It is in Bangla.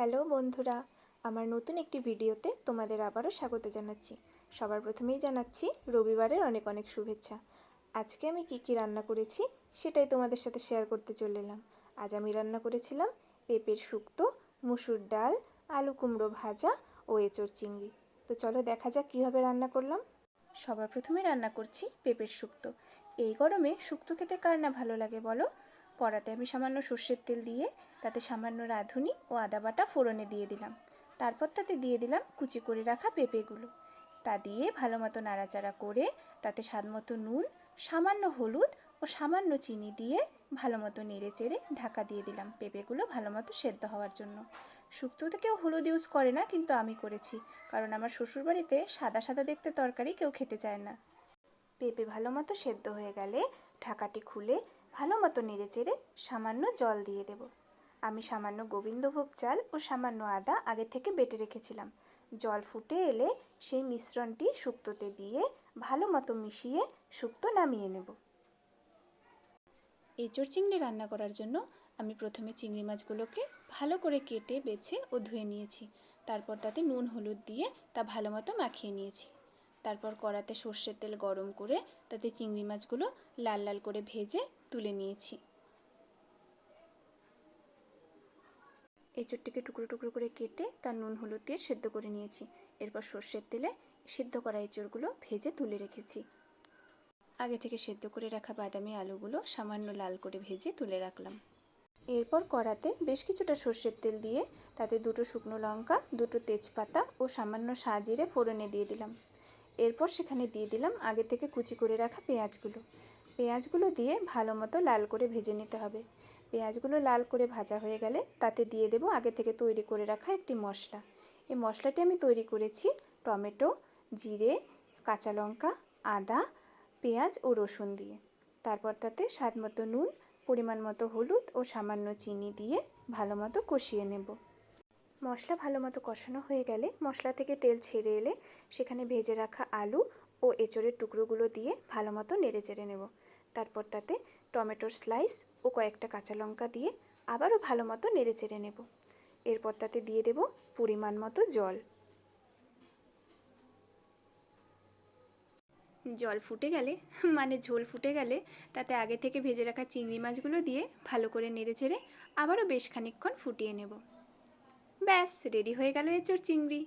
হ্যালো বন্ধুরা, আমার নতুন একটি ভিডিওতে তোমাদের আবারও স্বাগত জানাচ্ছি। সবার প্রথমেই জানাচ্ছি রবিবারের অনেক অনেক শুভেচ্ছা। আজকে আমি কি কি রান্না করেছি সেটাই তোমাদের সাথে শেয়ার করতে চলে এলাম। আজ আমি রান্না করেছিলাম পেঁপের শুক্তো, মুসুর ডাল, আলু কুমড়ো ভাজা ও এঁচড় চিংড়ি। তো চলো দেখা যাক কীভাবে রান্না করলাম। সবার প্রথমে রান্না করছি পেঁপের শুক্তো। এই গরমে শুক্তো খেতে কার না ভালো লাগে বলো? কড়াতে আমি সামান্য সর্ষের তেল দিয়ে তাতে সামান্য রাঁধুনি ও আদা বাটা ফোড়নে দিয়ে দিলাম। তারপর তাতে দিয়ে দিলাম কুচি করে রাখা পেঁপেগুলো। তা দিয়ে ভালো মতো নাড়াচাড়া করে তাতে স্বাদ মতো নুন, সামান্য হলুদ ও সামান্য চিনি দিয়ে ভালো মতো নেড়ে চেড়ে ঢাকা দিয়ে দিলাম পেঁপেগুলো ভালো মতো সেদ্ধ হওয়ার জন্য। শুক্তোতে কেউ হলুদ ইউজ করে না, কিন্তু আমি করেছি, কারণ আমার শ্বশুরবাড়িতে সাদা সাদা দেখতে তরকারি কেউ খেতে চায় না। পেঁপে ভালো মতো সেদ্ধ হয়ে গেলে ঢাকাটি খুলে ভালো মতো নেড়ে চেড়ে সামান্য জল দিয়ে দেব। আমি সামান্য গোবিন্দভোগ চাল ও সামান্য আদা আগে থেকে বেটে রেখেছিলাম। জল ফুটে এলে সেই মিশ্রণটি শুক্তোতে দিয়ে ভালো মতো মিশিয়ে শুক্তো নামিয়ে নেব। এঁচড় চিংড়ি রান্না করার জন্য আমি প্রথমে চিংড়ি মাছগুলোকে ভালো করে কেটে, বেছে ও ধুয়ে নিয়েছি। তারপর তাতে নুন, হলুদ দিয়ে তা ভালো মতো মাখিয়ে নিয়েছি। তারপর কড়াতে সর্ষের তেল গরম করে তাতে চিংড়ি মাছগুলো লাল লাল করে ভেজে তুলে নিয়েছি। এঁচড়টিকে টুকরো টুকরো করে কেটে তার নুন, হলুদ দিয়ে সেদ্ধ করে নিয়েছি। এরপর সর্ষের তেলে সিদ্ধ করা এঁচড়গুলো ভেজে তুলে রেখেছি। আগে থেকে সেদ্ধ করে রাখা বাদামি আলুগুলো সামান্য লাল করে ভেজে তুলে রাখলাম। এরপর কড়াতে বেশ কিছুটা সর্ষের তেল দিয়ে তাতে দুটো শুকনো লঙ্কা, দুটো তেজপাতা ও সামান্য সাজিরে ফোড়নে দিয়ে দিলাম। এরপর সেখানে দিয়ে দিলাম আগে থেকে কুচি করে রাখা পেঁয়াজগুলো। পেঁয়াজগুলো দিয়ে ভালো মতো লাল করে ভেজে নিতে হবে। পেঁয়াজগুলো লাল করে ভাজা হয়ে গেলে তাতে দিয়ে দেব আগে থেকে তৈরি করে রাখা একটি মশলা। এই মশলাটি আমি তৈরি করেছি টমেটো, জিরে, কাঁচা লঙ্কা, আদা, পেঁয়াজ ও রসুন দিয়ে। তারপর তাতে স্বাদ মতো নুন, পরিমাণ মতো হলুদ ও সামান্য চিনি দিয়ে ভালো মতো কষিয়ে নেব। মশলা ভালো মতো কষানো হয়ে গেলে মশলা থেকে তেল ছেড়ে এলে সেখানে ভেজে রাখা আলু ও এঁচড়ের টুকরোগুলো দিয়ে ভালো মতো নেড়ে চেড়ে নেব। তারপর তাতে টমেটোর স্লাইস ও কয়েকটা কাঁচা লঙ্কা দিয়ে আবারও ভালো মতো নেড়ে চেড়ে নেব। এরপর তাতে দিয়ে দেব পরিমাণ মতো জল। জল ফুটে গেলে মানে ঝোল ফুটে গেলে তাতে আগে থেকে ভেজে রাখা চিংড়ি মাছগুলো দিয়ে ভালো করে নেড়ে চেড়ে আবারও বেশ খানিকক্ষণ ফুটিয়ে নেব। ব্যাস রেডি হয়ে গেল এঁচড় চিংড়ি।